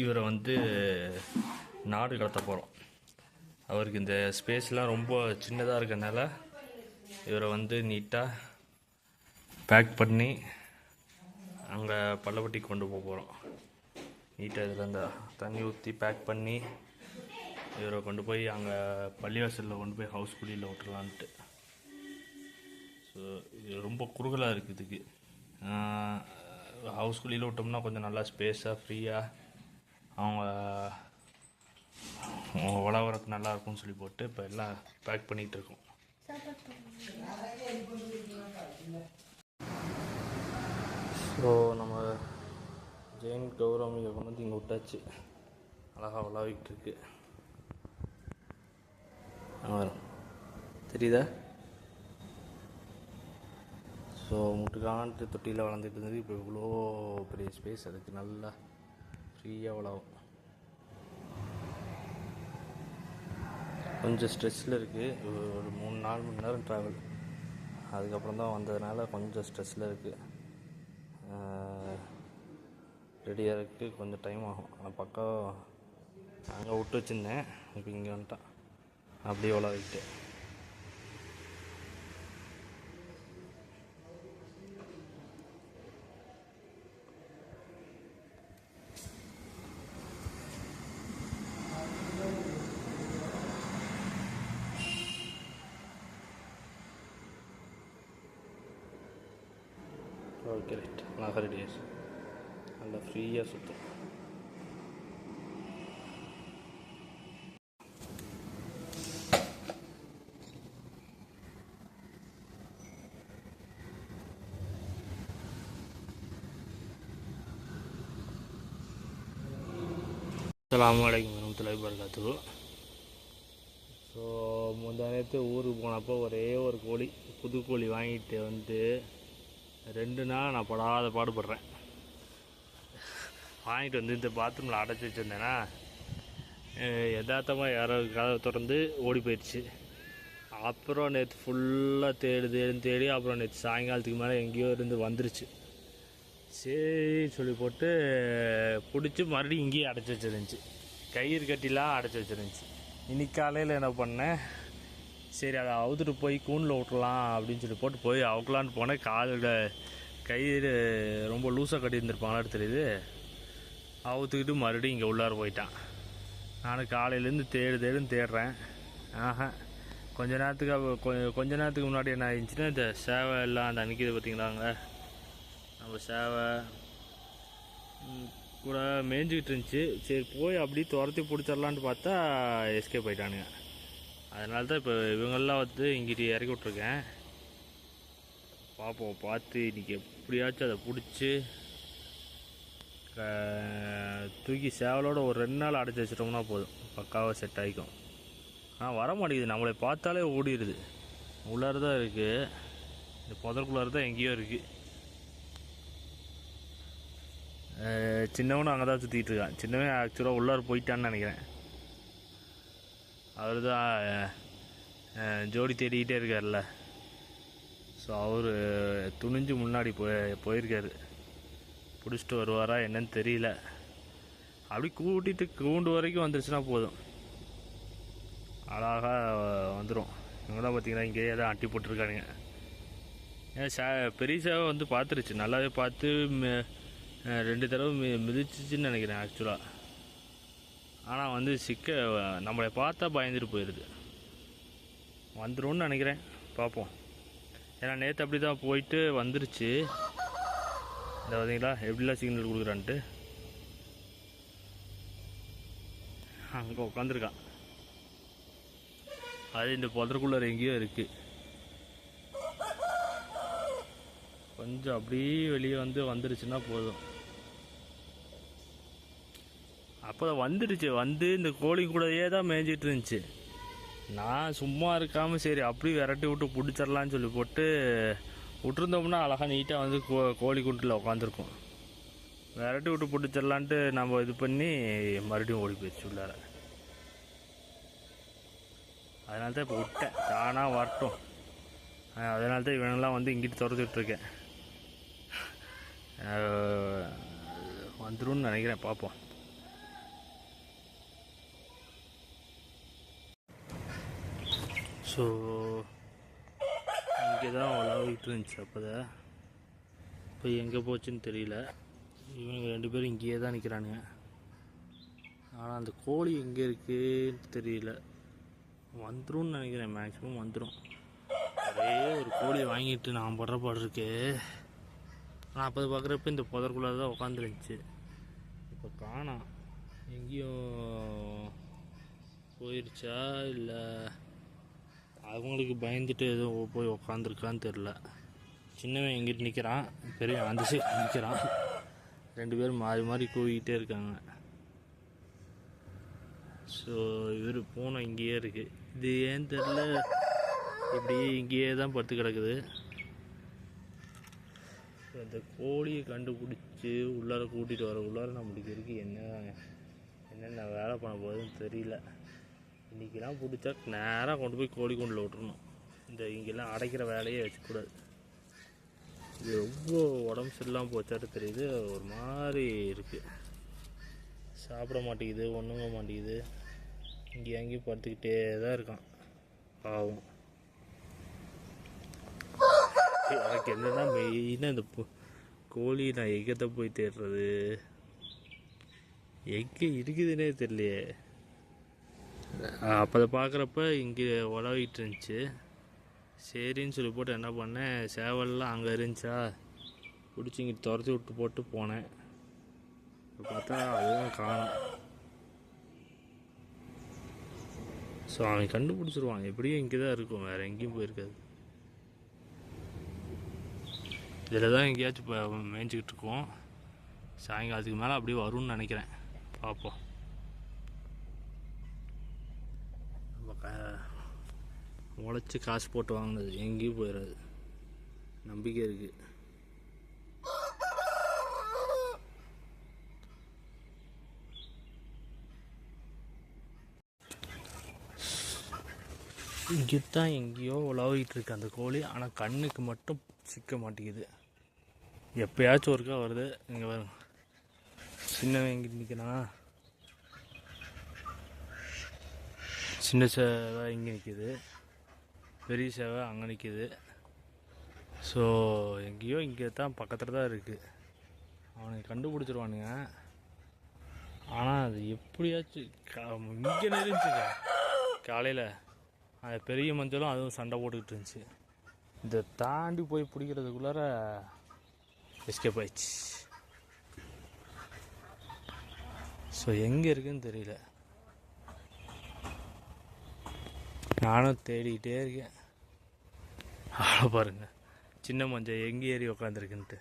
இவரை வந்து நாடு கடத்த போகிறோம் அவருக்கு இந்த ஸ்பேஸ்லாம் ரொம்ப சின்னதாக இருக்கறனால இவரை வந்து நீட்டாக பேக் பண்ணி அங்கே பள்ளப்பட்டி கொண்டு போக போகிறோம் நீட்டாக இதில் இந்த தண்ணி ஊற்றி பேக் பண்ணி இவரை கொண்டு போய் அங்கே பள்ளிவாசலில் கொண்டு போய் ஹவுஸ் குடியில் விட்டுலான்ட்டு ஸோ இது ரொம்ப குறுகலாக இருக்குது இதுக்கு. ஹவுஸ் குழியில் விட்டோம்னா கொஞ்சம் நல்லா ஸ்பேஸாக ஃப்ரீயாக அவங்க உழவுறதுக்கு நல்லா இருக்கும்னு சொல்லி போட்டு இப்போ எல்லாம் பேக் பண்ணிகிட்டு இருக்கோம். ஸோ நம்ம ஜெயின் கௌரவமியை கொண்டு வந்து இங்கே விட்டாச்சு. அழகாக விளாவிட்டு இருக்கு. வரும். தெரியுதா? ஸோ முட்டுக்கான்ட்டு தொட்டியில் வளர்ந்துட்டு இருந்தது. இப்போ இவ்வளோ பெரிய ஸ்பேஸ் அதுக்கு நல்லா ஃப்ரீயாக வளரும். கொஞ்சம் ஸ்ட்ரெஸ்ஸில் இருக்குது ஒரு மூணு நாலு மணி நேரம் ட்ராவல் அதுக்கப்புறம் தான் வந்ததுனால கொஞ்சம் ஸ்ட்ரெஸ்ஸில் இருக்குது ரெடியாக இருக்குது கொஞ்சம் டைம் ஆகும். ஆனால் பக்கம் அங்கே விட்டு வச்சுருந்தேன். இப்போ இங்கே வந்துட்டான். அப்படியே வளர்க்கிட்டு ஓகே ரைட் நான் ரெடி ஆயிடுச்சு நல்லா ஃப்ரீயாக சுற்றும் அஸ்ஸலாமு அலைக்கும் வரமத்துல்லாஹி வபரகாத்துஹு ஸோ முந்தா நேரத்து ஊருக்கு போனப்போ ஒரே ஒரு கோழி புது கோழி வாங்கிட்டு வந்து ரெண்டு நாள் நான் படாத பாடுபடுறேன். வாங்கிட்டு வந்து இந்த பாத்ரூமில் அடைச்சி வச்சுருந்தேன்னா யதார்த்தமாக யாரோ கதவை திறந்து ஓடி போயிடுச்சு. அப்புறம் நேற்று ஃபுல்லாக தேடு தேடுன்னு தேடி அப்புறம் நேற்று சாயங்காலத்துக்கு மேலே எங்கேயோ இருந்து வந்துருச்சு. சரி சொல்லி போட்டு பிடிச்சி மறுபடியும் இங்கேயே அடைச்சி வச்சுருந்துச்சு. கயிறு கட்டிலாம் அடைச்சி வச்சுருந்துச்சு. இன்னைக்கு காலையில் என்ன பண்ணேன்? சரி அதை அவுத்துட்டு போய் கூண்டில் விட்டுலாம் அப்படின்னு சொல்லி போட்டு போய் அவுக்கலான்னு போனேன். காலில் கயிறு ரொம்ப லூஸாக கட்டியிருந்துருப்பாங்களான்னு தெரியுது. அவுத்துக்கிட்டு மறுபடியும் இங்கே உள்ளார போயிட்டான். நான் காலையிலேருந்து தேடு தேடுன்னு தேடுறேன். ஆஹா கொஞ்ச நேரத்துக்கு கொஞ்ச நேரத்துக்கு முன்னாடி என்ன ஆயிடுச்சுன்னா இந்த சேவை எல்லாம் அந்த நிற்கிது பார்த்தீங்களாங்க? நம்ம சேவை கூட மேய்ஞ்சிக்கிட்டு இருந்துச்சு. சரி போய் அப்படியே துரத்தி பிடிச்சிடலான்ட்டு பார்த்தா எஸ்கேப் ஆயிட்டானுங்க. அதனால தான் இப்போ இவங்கெல்லாம் வந்து இங்கிட்டு இறக்கி விட்ருக்கேன் பார்ப்போம் பார்த்து இன்றைக்கி எப்படியாச்சும் அதை பிடிச்சி தூக்கி சேவலோட ஒரு ரெண்டு நாள் அடைச்சி வச்சிட்டோம்னா போதும். பக்காவாக செட் ஆகிக்கும் ஆனால் வர மாட்டேங்குது நம்மளை பார்த்தாலே ஓடிடுது உள்ளார தான் இருக்குது இந்த புதற்குள்ளார தான் எங்கேயோ இருக்குது சின்னவனும் அங்கே தான் சுற்றிட்டு இருக்கான். சின்னவன் ஆக்சுவலாக உள்ளார போயிட்டான்னு நினைக்கிறேன். அவர் தான் ஜோடி தேடிக்கிட்டே இருக்கார்ல ஸோ அவர் துணிஞ்சு முன்னாடி போய் போயிருக்காரு. பிடிச்சிட்டு வருவாரா என்னன்னு தெரியல. அப்படி கூட்டிகிட்டு கூண்டு வரைக்கும் வந்துருச்சுன்னா போதும். அழகாக வந்துடும் இவங்களாம் பார்த்தீங்கன்னா இங்கேயே தான் அட்டி போட்டிருக்கானுங்க. ஏன் சே பெரிய சேவை வந்து பார்த்துருச்சு. நல்லாவே பார்த்து ரெண்டு தடவை மி மிதிச்சிச்சுன்னு நினைக்கிறேன் ஆக்சுவலாக ஆனால் வந்து சிக்க நம்மளை பார்த்தா பயந்துட்டு போயிடுது வந்துரும்னு நினைக்கிறேன். பார்ப்போம். ஏன்னா நேற்று அப்படி தான் போயிட்டு வந்துருச்சு. இந்த பார்த்தீங்களா எப்படிலாம் சிக்னல் கொடுக்குறான்ட்டு. அங்கே உட்காந்துருக்கான் அது இந்த புதருக்குள்ளே எங்கேயோ இருக்குது கொஞ்சம் அப்படியே வெளியே வந்து வந்துருச்சுன்னா போதும். அப்போ வந்துடுச்சு. வந்து இந்த கோழி கூடயே தான் மேய்ஞ்சிட்டு இருந்துச்சு. நான் சும்மா இருக்காமல் சரி அப்படி விரட்டி விட்டு பிடிச்சிடலான்னு சொல்லி போட்டு விட்டுருந்தோம்னா அழகாக நீட்டாக வந்து கோ கோழி குண்டில் உட்காந்துருக்கும் விரட்டி விட்டு பிடிச்சிடலான்ட்டு நம்ம இது பண்ணி மறுபடியும் ஓடி போயிடுச்சு உள்ளார. அதனால தான் இப்போ விட்டேன். தானாக வரட்டும். அதனால தான் இவனெல்லாம் வந்து இங்கிட்டு துறந்துட்டுருக்கேன் வந்துடும் நினைக்கிறேன் பார்ப்போம் ஸோ இங்கே தான் உலாவிட்டு இருந்துச்சு அப்போ இப்போ எங்கே போச்சுன்னு தெரியல. இவனுங்க ரெண்டு பேரும் இங்கேயே தான் நிற்கிறானுங்க. ஆனால் அந்த கோழி எங்கே இருக்குன்னு தெரியல. வந்துடும் நினைக்கிறேன். மேக்ஸிமம் வந்துடும் ஒரே ஒரு கோழி வாங்கிட்டு நான் படுற பாடு இருக்கு. நான் அப்போ பார்க்குறப்ப இந்த புதற்குள்ளே தான் உட்காந்துருந்துச்சு இப்போ காணோம். எங்கேயும் போயிருச்சா? இல்லை. அவங்களுக்கு பயந்துட்டு எதுவும் போய் உக்காந்துருக்கான்னு தெரில சின்னவன் எங்கிட்ட நிற்கிறான் பெரியவன் அந்த சைடு நிற்கிறான் ரெண்டு பேரும் மாறி மாறி கூவிக்கிட்டே இருக்காங்க. ஸோ இவர் பூனை இங்கேயே இருக்குது இது ஏன் தெரில இப்படி இங்கேயே தான் படுத்து கிடக்குது. இந்த கோழியை கண்டுபிடிச்சி உள்ளார கூட்டிகிட்டு வர உள்ளார நம்மளுக்கு இருக்குது என்ன என்னென்ன வேலை பண்ண போகுதுன்னு தெரியல. இன்றைக்கெல்லாம் பிடிச்சா நேராக கொண்டு போய் கோழி குண்டில் விட்டுறணும். இந்த இங்கெல்லாம் அடைக்கிற வேலையே வச்சுக்கூடாது. இது ரொம்ப உடம்பு சரியில்லாமல் போச்சாட்டு தெரியுது. ஒரு மாதிரி இருக்குது சாப்பிட மாட்டேங்குது ஒன்றுங்க மாட்டேங்குது. இங்கே அங்கேயும் படுத்துக்கிட்டே தான் இருக்கான். பாவம். எனக்கு என்னன்னா மெயினாக இந்த கோழி நான் எங்கத்தை போய் தேடுறது. எங்கே இருக்குதுன்னே தெரியலையே. அப்போ அதை பார்க்குறப்ப இங்கே உழவிட்டு இருந்துச்சு சரின்னு சொல்லி போட்டு என்ன பண்ணேன் சேவல்லாம் அங்கே இருந்துச்சா? பிடிச்சி இங்கே துரத்தி விட்டு போட்டு போனேன். இப்போ பார்த்தா அதுவும் காணும். ஸோ அவன் கண்டுபிடிச்சிருவான். எப்படியும் இங்கே தான் இருக்கும். வேறு எங்கேயும் போயிருக்காது. இதில் தான் எங்கேயாச்சும் இப்போ மேய்ஞ்சிக்கிட்டு இருக்கோம். சாயங்காலத்துக்கு மேலே அப்படியே வரும்னு நினைக்கிறேன். பார்ப்போம் நம்ம க உழைச்சி காசு போட்டு வாங்கினது எங்கேயும் போயிடாது நம்பிக்கை இருக்குது இங்கே தான் எங்கேயோ உலாவிட்டு இருக்கு அந்த கோழி. ஆனால் கண்ணுக்கு மட்டும் சிக்க மாட்டேங்குது. எப்பயாச்சும் ஒருக்கா வருது. இங்கே வரும் சின்னவன் எங்கே நிற்கிறான் சின்ன சேவை இங்கே நிற்கிது பெரிய சேவை அங்கே நிற்கிது ஸோ எங்கேயோ இங்கே தான் பக்கத்தில் தான் இருக்குது அவனுக்கு கண்டுபிடிச்சிருவானுங்க. ஆனால் அது எப்படியாச்சும் இங்கே நெருந்துச்சுங்க காலையில் அந்த பெரிய மஞ்சளும் அதுவும் சண்டை போட்டுக்கிட்டு இருந்துச்சு. இதை தாண்டி போய் பிடிக்கிறதுக்குள்ளார எஸ்கேப் ஆயிடுச்சு. ஸோ எங்கே இருக்குன்னு தெரியல. நானும் தேடிக்கிட்டே இருக்கேன். அவ்வளோ பாருங்கள் சின்ன மஞ்சள் எங்கே ஏறி உக்காந்துருக்குன்ட்டு.